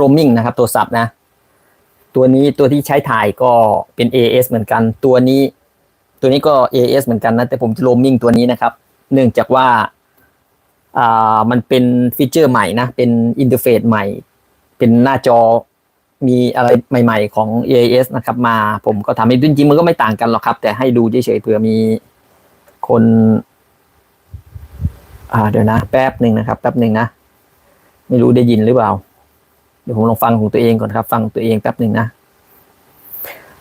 roaming นะครับโทรศัพท์นะ ตัวนี้ตัวที่ใช้ถ่ายก็เป็น AS เหมือนกัน ตัวนี้ตัวนี้ก็ AS เหมือนกันนะ แต่ผมจะ roaming ตัวนี้นะครับ เนื่องจากว่าอ่ามันเป็นฟีเจอร์ใหม่นะ เป็นอินเทอร์เฟซใหม่ เป็นหน้าจอมีอะไรใหม่ ๆ ของ AIS นะครับ มาผมก็ทำให้จริงๆมันก็ไม่ต่างกันหรอกครับ แต่ให้ดูเฉยๆเผื่อมีคน อ่าเดี๋ยวนะ แป๊บหนึ่งนะครับ แป๊บหนึ่งนะ ไม่รู้ได้ยินหรือเปล่า ดี๋ยวผมลองฟังของตัวเองก่อนครับ ฟังตัวเองแป๊บหนึ่งนะ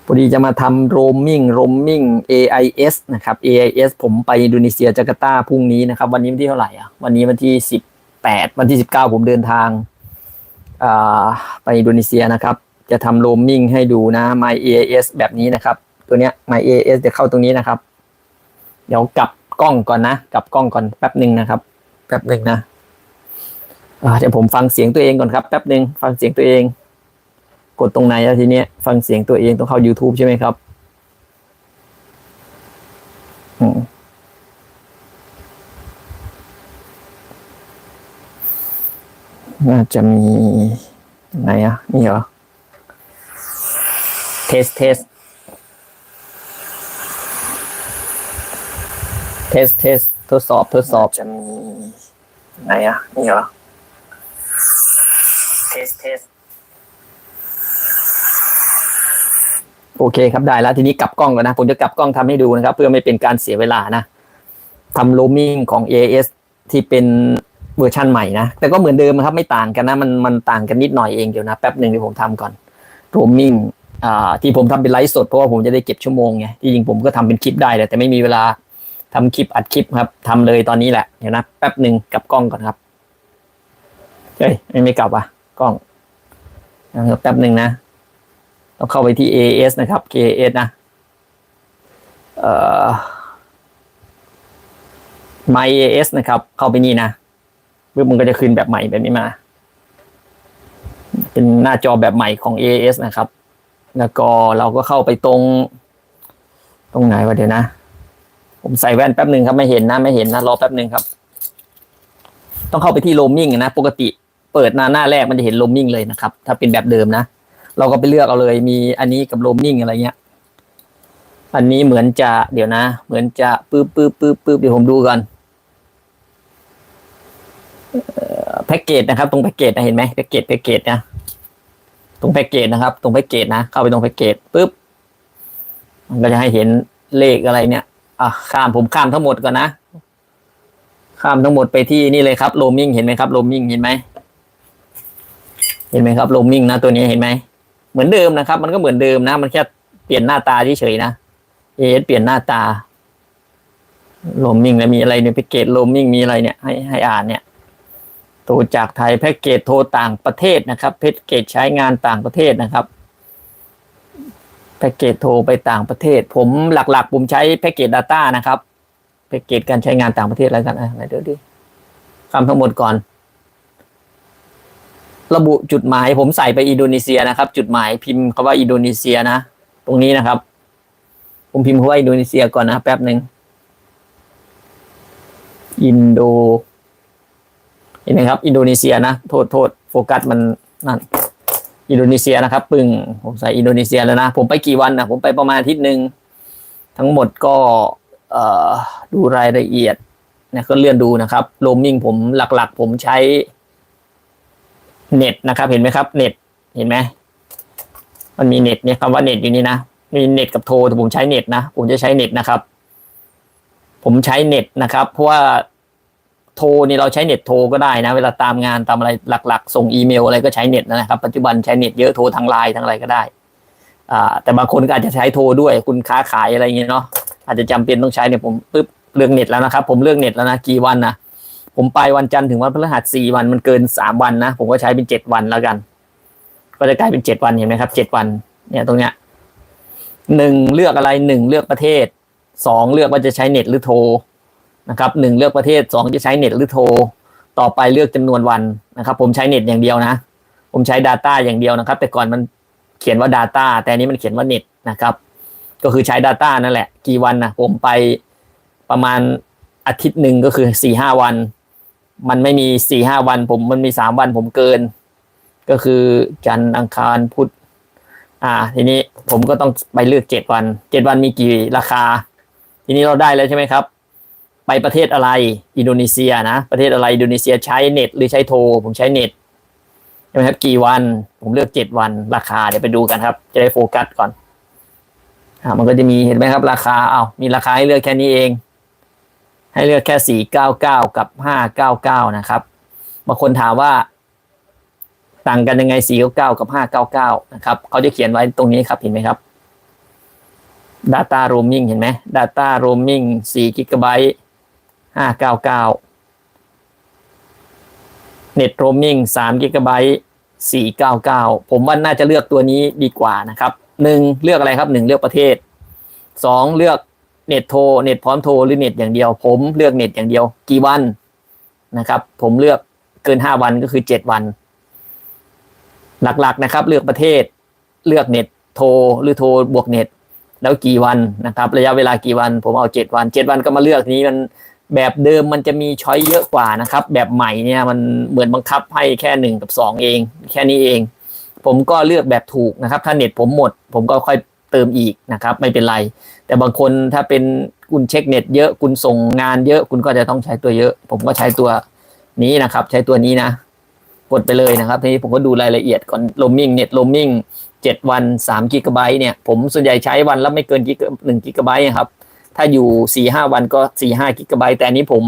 พอดีจะมาทำ roaming roaming AIS นะครับ AIS ผมไปอินโดนีเซียจาการ์ตาพรุ่งนี้นะครับ วันนี้วันที่เท่าไหร่อะวันนี้วันที่สิบแปดวันที่สิบเก้าผมเดินทางไปอินโดนีเซียนะครับ จะทำ roaming ให้ดูนะ My AIS แบบนี้นะครับ ตัวเนี้ย My AIS จะเข้าตรงนี้นะครับ เดี๋ยวกลับกล้องก่อนนะกลับกล้องก่อนแป๊บหนึ่งนะครับ แป๊บหนึ่งนะ เดี๋ยวผมฟังเสียงตัวเองก่อนครับแป๊บหนึ่งฟังเสียงตัวเอง กดตรงไหนแล้วทีเนี้ยฟังเสียงตัวเองต้องเข้า YouTube ใช่ไหมครับอืมน่าจะมีไหนอะนี่เหรอ เทสเทสเทสเทสทดสอบทดสอบจะมีไหนอะนี่เหรอ เทสเทสโอเคครับได้แล้วทีนี้กลับกล้องก่อนนะ ผมจะกลับกล้องทำให้ดูนะครับ เพื่อไม่เป็นการเสียเวลานะทำโ o ม m ิ n งของ AS ที่เป็นเวอร์ชันใหม่นะ แต่ก็เหมือนเดิมครับไม่ต่างกันนะ มันมันต่างกันนิดหน่อยเองเดี๋ยวนะ แป๊บหนึ่งเดี๋ยวผมทำก่อนโ o ม m ิ n งอ่าที่ผมทำเป็นไลฟ์สดเพราะว่าผมจะได้เก็บชั่วโมงไงที่จริงผมก็ทำเป็นคลิปได้แต่ไม่มีเวลาทำคลิปอัดคลิปครับทำเลยตอนนี้แหละเดี๋ยวนะแป๊บหนึ่งกลับกล้องก่อนครับเฮ้ยไม่ไม่กลับอะ กล้องนะครับแป๊บหนึ่งนะต้องเข้าไปที่ AS นะครับ KS นะเอ่อ My AS นะครับ เข้าไปนี่นะเพื่อมันก็จะขึ้นแบบใหม่แบบนี้มา เป็นหน้าจอแบบใหม่ของ AS นะครับ แล้วก็เราก็เข้าไปตรง ตรงไหนวะเดี๋ยวนะ ผมใส่แว่นแป๊บหนึ่งครับ ไม่เห็นนะ ไม่เห็นนะ รอแป๊บหนึ่งครับ ต้องเข้าไปที่ roaming นะ ปกติ เปิดหน้าหน้าแรกมันจะเห็น roaming เลยนะครับ ถ้าเป็นแบบเดิมนะ เราก็ไปเลือกเอาเลย มีอันนี้กับโรมมิ่งอะไรเงี้ย อันนี้เหมือนจะเดี๋ยวนะ เหมือนจะปื๊บปื๊บปื๊บปื๊บเดี๋ยวผมดูก่อนแพ็กเกจนะครับ ตรงแพ็กเกจนะเห็นไหมแพ็กเกจแพ็กเกจนะตรงแพ็กเกจนะครับ ตรงแพ็กเกจนะเข้าไปตรงแพ็กเกจปุ๊บมันก็จะให้เห็นเลขอะไรเนี่ยอะข้ามผมข้ามทั้งหมดก่อนนะ ข้ามทั้งหมดไปที่นี่เลยครับโรมมิ่งเห็นไหมครับโรมมิ่งเห็นไหม เห็นไหมครับโรมมิ่งนะตัวนี้เห็นไหมเหมือนเดิมนะครับ มันก็เหมือนเดิมนะ มันแค่เปลี่ยนหน้าตาเฉยๆนะเอสเปลี่ยนหน้าตาโรมมิ่งแล้วมีอะไรเนี่ยแพ็กเกจโรมมิ่งมีอะไรเนี่ย ให้ให้อ่านเนี่ยโทรจากไทยแพ็กเกจโทรต่างประเทศนะครับแพ็กเกจใช้งานต่างประเทศนะครับแพ็กเกจโทรไปต่างประเทศ ผมหลักๆ ผมใช้แพ็กเกจ Data นะครับแพ็กเกจการใช้งานต่างประเทศอะไรกันอะไหนเดี๋ยวดิคำทั้งหมดก่อน ระบุจุดหมายผมใส่ไปอินโดนีเซียนะครับ จุดหมายพิมพ์คำว่าอินโดนีเซียนะ ตรงนี้นะครับ ผมพิมพ์คำว่าอินโดนีเซียก่อนนะแป๊บหนึ่งอินโดเห็นไหมครับ อินโดนีเซียนะ โทษโทษโฟกัสมันนั่นอินโดนีเซียนะครับ ปึ้งผมใส่อินโดนีเซียแล้วนะ ผมไปกี่วันนะผมไปประมาณอาทิตย์หนึ่งทั้งหมดก็เอ่อดูรายละเอียดนะก็เลื่อนดูนะครับโรมมิ่งผมหลักๆ ผมใช้ เน็ตนะครับ เห็นไหมครับ เน็ตเห็นไหมมันมีเน็ตเนี่ยคำว่าเน็ตอยู่นี่นะมีเน็ตกับโทรแต่ผมใช้เน็ตนะผมจะใช้เน็ตนะครับ ผมใช้เน็ตนะครับ เพราะว่าโทรนี่เราใช้เน็ตโทรก็ได้นะ เวลาตามงานตามอะไรหลัก ๆ ส่งอีเมลอะไรก็ใช้เน็ตนะครับปัจจุบันใช้เน็ตเยอะโทรทางไลน์ทางอะไรก็ได้อ่าแต่บางคนก็อาจจะใช้โทรด้วยคุณค้าขายอะไรอย่างเงี้ยเนาะอาจจะจำเป็นต้องใช้เนี่ยผมปึ๊บเลือกเน็ตแล้วนะครับ ผมเลือกเน็ตแล้วนะกี่วันนะ ผมไปวันจันทร์ถึงวันพฤหัสสี่วันมันเกินสามวันนะผมก็ใช้เป็นเจ็ดวันแล้วกัน ก็จะกลายเป็นเจ็ดวันเห็นไหมครับเจ็ดวัน เนี่ยตรงเนี้ยหนึ่งเลือกอะไรหนึ่งเลือกประเทศสองเลือกว่าจะใช้เน็ตหรือโทรนะครับหนึ่งเลือกประเทศสองจะใช้เน็ตหรือโทร ต่อไปเลือกจำนวนวันนะครับ ผมใช้เน็ตอย่างเดียวนะ ผมใช้ Data อย่างเดียวนะครับ แต่ก่อนมันเขียนว่า Data แต่อันนี้มันเขียนว่าเน็ตนะครับ ก็คือใช้ Data นั่นแหละ กี่วันนะผมไปประมาณอาทิตย์หนึ่งก็คือสี่ห้าวัน มันไม่มีสี่ห้าวันผมมันมีสามวันผมเกิน ก็คือจันทร์อังคารพุธอ่า ทีนี้ผมก็ต้องไปเลือกเจ็ดวันเจ็ดวันมีกี่ราคา ทีนี้เราได้แล้วใช่ไหมครับ ไปประเทศอะไรอินโดนีเซียนะ ประเทศอะไรอินโดนีเซียใช้เน็ต หรือใช้โทร ผมใช้เน็ตใช่ไหมครับกี่วันผมเลือกเจ็ดวันราคาเดี๋ยวไปดูกันครับ จะได้โฟกัสก่อนอ่ามันก็จะมีเห็นไหมครับ ราคาเอามีราคาให้เลือกแค่นี้เอง ให้เลือกแค่สี่เก้าเก้ากับห้าเก้าเก้านะครับ บางคนถามว่า ต่างกันยังไงสี่เก้าเก้ากับห้าเก้าเก้านะครับ เขาจะเขียนไว้ตรงนี้ครับ เห็นไหมครับ Data roaming เห็นไหม Data roaming 4 g b 599 Net roaming 3 g b 499 ผมว่าน่าจะเลือกตัวนี้ดีกว่านะครับหนึ่งเลือกอะไรครับหนึ่งเลือกประเทศสองเลือก เน็ตโทรเน็ตพร้อมโทรหรือเน็ตอย่างเดียว ผมเลือกเน็ตอย่างเดียว กี่วันนะครับ ผมเลือกเกินห้าวันก็คือเจ็ดวัน หลักๆนะครับ เลือกประเทศ เลือกเน็ตโทรหรือโทรบวกเน็ต แล้วกี่วันนะครับ ระยะเวลากี่วัน ผมเอาเจ็ดวันเจ็ดวันก็มาเลือกนี้มันแบบเดิมมันจะมีช้อยเยอะกว่านะครับ แบบใหม่เนี่ยมันเหมือนบังคับให้แค่หนึ่งกับสองเอง แค่นี้เอง ผมก็เลือกแบบถูกนะครับ ถ้าเน็ตผมหมด ผมก็ค่อย เติมอีกนะครับ ไม่เป็นไร แต่บางคนถ้าเป็นคุณเช็คเน็ตเยอะคุณส่งงานเยอะคุณก็จะต้องใช้ตัวเยอะ ผมก็ใช้ตัวนี้นะครับ ใช้ตัวนี้นะ กดไปเลยนะครับทีนี้ผมก็ดูรายละเอียดก่อนโลมิงเน็ตโลมิงเจ็ดวันสามกิกะไบต์เนี่ย ผมส่วนใหญ่ใช้วันละไม่เกินกิกหนึ่งกิกะไบต์ครับ ถ้าอยู่สี่ห้าวันก็สี่ห้ากิกะไบต์แต่นี้ผม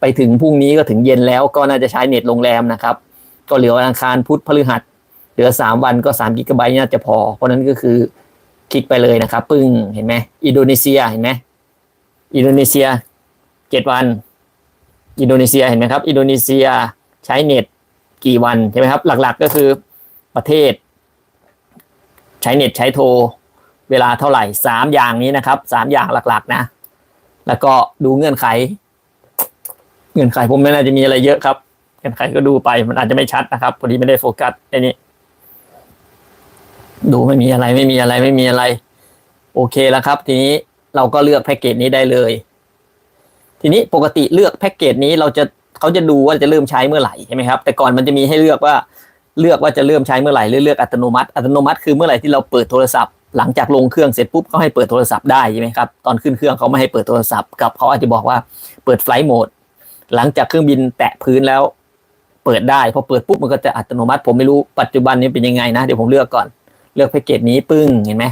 ไปถึงพรุ่งนี้ก็ถึงเย็นแล้วก็น่าจะใช้เน็ตโรงแรมนะครับ ก็เหลืออังคารพุธพฤหัส เหลือสามวันก็สามกิกะไบต์น่าจะพอ เพราะนั้นก็คือ คลิกไปเลยนะครับปึ้งเห็นไหมอินโดนีเซียเห็นไหมอินโดนีเซียเจ็ดวัน อินโดนีเซียเห็นไหมครับ อินโดนีเซียใช้เน็ตกี่วันใช่ไหมครับ หลักๆก็คือประเทศ ใช้เน็ตใช้โทร เวลาเท่าไหร่สามอย่างนี้นะครับสามอย่างหลักๆนะ แล้วก็ดูเงื่อนไข เงื่อนไขผมไม่น่าจะมีอะไรเยอะครับเงื่อนไขก็ดูไปมันอาจจะไม่ชัดนะครับพอดีไม่ได้โฟกัสไอ้นี่ ดูไม่มีอะไรไม่มีอะไรไม่มีอะไร โอเคแล้วครับ ทีนี้เราก็เลือกแพ็กเกจนี้ได้เลย ทีนี้ปกติเลือกแพ็กเกจนี้เราจะเขาจะดูว่าจะเริ่มใช้เมื่อไหร่ใช่ไหมครับ แต่ก่อนมันจะมีให้เลือกว่าเลือกว่าจะเริ่มใช้เมื่อไหร่หรือเลือกอัตโนมัติ อัตโนมัติคือเมื่อไหร่ที่เราเปิดโทรศัพท์หลังจากลงเครื่องเสร็จปุ๊บเขาให้เปิดโทรศัพท์ได้ใช่ไหมครับตอนขึ้นเครื่องเขาไม่ให้เปิดโทรศัพท์กับเขาอาจจะบอกว่าเปิดไฟล์โหมดหลังจากเครื่องบินแตะพื้นแล้ว เปิดได้พอเปิดปุ๊บมันก็จะอัตโนมัติ ผมไม่รู้ปัจจุบันนี้เป็นยังไงนะเดี๋ยวผมเลือกก่อน เลือกแพ็กเกจนี้ปึ้งเห็นไหม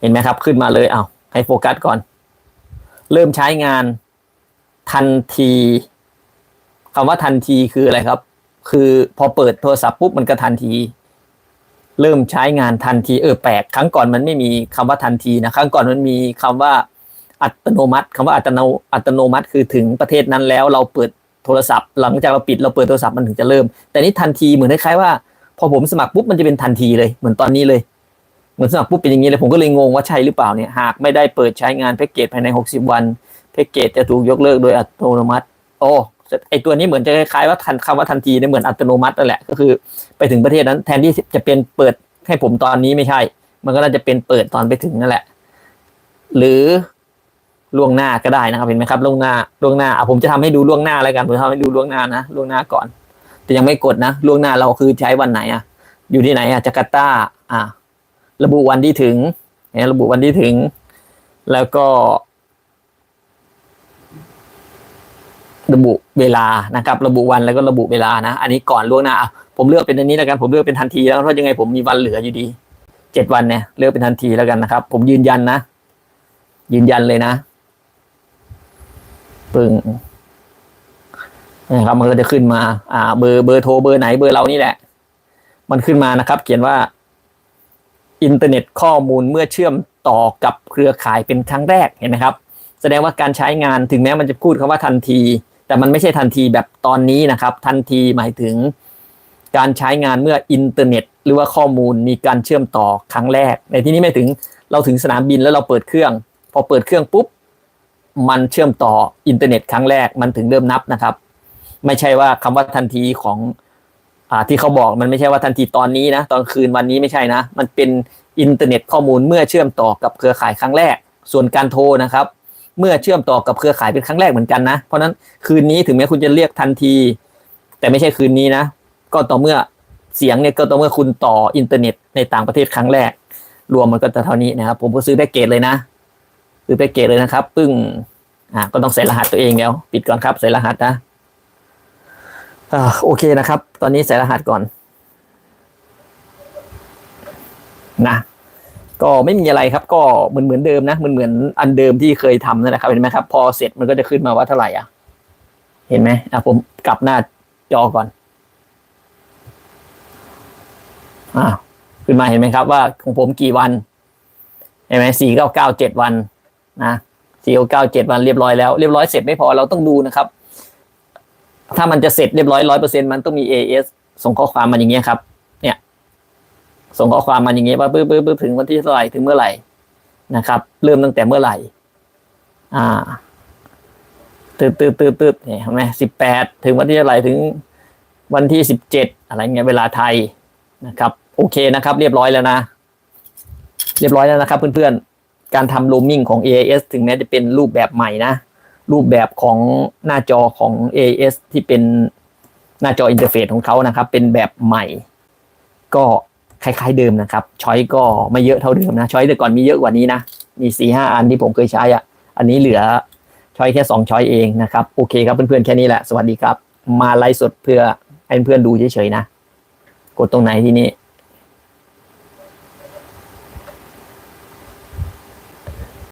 เห็นไหมครับ ขึ้นมาเลยเอาให้โฟกัสก่อน เริ่มใช้งานทันทีคำว่าทันทีคืออะไรครับ คือพอเปิดโทรศัพท์ปุ๊บมันก็ทันที เริ่มใช้งานทันทีเออแปลกครั้งก่อนมันไม่มีคำว่าทันทีนะครั้งก่อนมันมีคำว่าอัตโนมัติคำว่าอัตโนอัตโนมัติ คือถึงประเทศนั้นแล้วเราเปิดโทรศัพท์ หลังจากเราปิดเราเปิดโทรศัพท์มันถึงจะเริ่ม แต่นี่ทันทีเหมือนคล้ายๆว่า อผมสมัครปุ๊บมันจะเป็นทันทีเลย เหมือนตอนนี้เลย เหมือนสมัครปุ๊บเป็นอย่างนี้เลย ผมก็เลยงงว่าใช่หรือเปล่าเนี่ย หากไม่ได้เปิดใช้งานแพ็กเกจภายใน 60 วัน แพ็กเกจจะถูกยกเลิกโดยอัตโนมัติ โอ้ไอตัวนี้เหมือนจะคล้ายๆว่าทันคำว่าทันทีเนี่ยเหมือนอัตโนมัตินั่นแหละ ก็คือไปถึงประเทศนั้น แทนที่จะเป็นเปิดให้ผมตอนนี้ไม่ใช่ มันก็น่าจะเป็นเปิดตอนไปถึงนั่นแหละ หรือล่วงหน้าก็ได้นะครับเห็นไหมครับล่วงหน้าล่วงหน้าอะผมจะทำให้ดูล่วงหน้าแล้วกันผมทำให้ดูล่วงหน้านะล่วงหน้าก่อน แต่ยังไม่กดนะล่วงหน้าเราคือใช้วันไหนอะ อยู่ที่ไหนอะจาการ์ตาอ่าระบุวันที่ถึงเนี่ยระบุวันที่ถึง แล้วก็ ระบุเวลานะครับ ระบุวันแล้วก็ระบุเวลานะ อันนี้ก่อนล่วงหน้าผมเลือกเป็นอันนี้แล้วกันผมเลือกเป็นทันทีแล้วเพราะยังไงผมมีวันเหลืออยู่ดีเจ็ดวันเนี่ยเลือกเป็นทันทีแล้วกันนะครับ ผมยืนยันนะ ยืนยันเลยนะปึ้ง นะครับมันก็จะขึ้นมา อ่า เบอร์เบอร์โทรเบอร์ไหนเบอร์เรานี่แหละ มันขึ้นมานะครับ เขียนว่า อินเทอร์เน็ตข้อมูลเมื่อเชื่อมต่อกับเครือข่ายเป็นครั้งแรกเห็นไหมครับ แสดงว่าการใช้งานถึงแม้มันจะพูดคำว่าทันที แต่มันไม่ใช่ทันทีแบบตอนนี้นะครับ ทันทีหมายถึง การใช้งานเมื่ออินเทอร์เน็ต หรือว่าข้อมูลมีการเชื่อมต่อครั้งแรก ในที่นี้ไม่ถึงเราถึงสนามบินแล้วเราเปิดเครื่อง พอเปิดเครื่องปุ๊บมันเชื่อมต่ออินเทอร์เน็ตครั้งแรกมันถึงเริ่มนับนะครับ ไม่ใช่ว่าคำว่าทันทีของ อ่าที่เขาบอกมันไม่ใช่ว่าทันทีตอนนี้นะตอนคืนวันนี้ไม่ใช่นะ มันเป็นอินเทอร์เน็ตข้อมูลเมื่อเชื่อมต่อกับเครือข่ายครั้งแรก ส่วนการโทรนะครับ เมื่อเชื่อมต่อกับเครือข่ายเป็นครั้งแรกเหมือนกันนะ เพราะนั้นคืนนี้ถึงแม้คุณจะเรียกทันที แต่ไม่ใช่คืนนี้นะ ก็ต่อเมื่อเสียงเนี่ยก็ต้อเมื่อคุณต่ออินเทอร์เน็ตในต่างประเทศครั้งแรก รวมมันก็จะเท่านี้นะครับ ผมก็ซื้อแพ็กเกจเลยนะซื้อแพ็กเกจเลยนะครับ ปึ้งอ่าก็ต้องใส่รหัสตัวเองแล้ว ปิดก่อนครับใส่รหัสนะ อ่าโอเคนะครับ ตอนนี้ใส่รหัสก่อน นะ ก็ไม่มีอะไรครับ ก็เหมือนเหมือนเดิมนะเหมือนเหมือนอันเดิมที่เคยทำนั่นแหละครับเห็นไหมครับ พอเสร็จมันก็จะขึ้นมาว่าเท่าไหร่อะ เห็นไหมอะผมกลับหน้าจอก่อนอ่าขึ้นมาเห็นไหมครับว่าของผมกี่วันเห็นไหมสี่เก้าเก้าเจ็ดวันนะสี่เก้าเก้าเจ็ดวันเรียบร้อยแล้วเรียบร้อยเสร็จไม่พอเราต้องดูนะครับ ถ้ามันจะเสร็จเรียบร้อยร้อยเปอร์เซ็นมันต้องมี AS ส่งข้อความมาอย่างเงี้ยครับ เนี่ย ส่งข้อความมาอย่างเงี้ยว่าปึ๊บปึ๊บปึ๊บถึงวันที่เท่าไหร่ถึงเมื่อไหร่นะครับ เริ่มตั้งแต่เมื่อไหร่ อ่าตืดตืดตืดตืดเนี่ยเห็นไหมสิบแปดถึงวันที่เท่าไหร่ถึงวันที่สิบเจ็ดอะไรเงี้ยเวลาไทยนะครับ โอเคนะครับ เรียบร้อยแล้วนะ เรียบร้อยแล้วนะครับ เพื่อนๆการทำ roaming ของ AIS ถึงแม้จะเป็นรูปแบบใหม่นะ รูปแบบของหน้าจอของ AS ที่เป็นหน้าจออินเทอร์เฟซของเขานะครับ เป็นแบบใหม่ ก็คล้ายๆเดิมนะครับ ช้อยก็ไม่เยอะเท่าเดิมนะ ช้อยแต่ก่อนมีเยอะกว่านี้นะ มีสี่ห้าอันที่ผมเคยใช้อะ อันนี้เหลือช้อยแค่สองช้อยเองนะครับ โอเคครับเพื่อนๆแค่นี้แหละ สวัสดีครับ มาไลฟ์สดเพื่อให้เพื่อนๆดูเฉยๆนะ กดตรงไหนที่นี้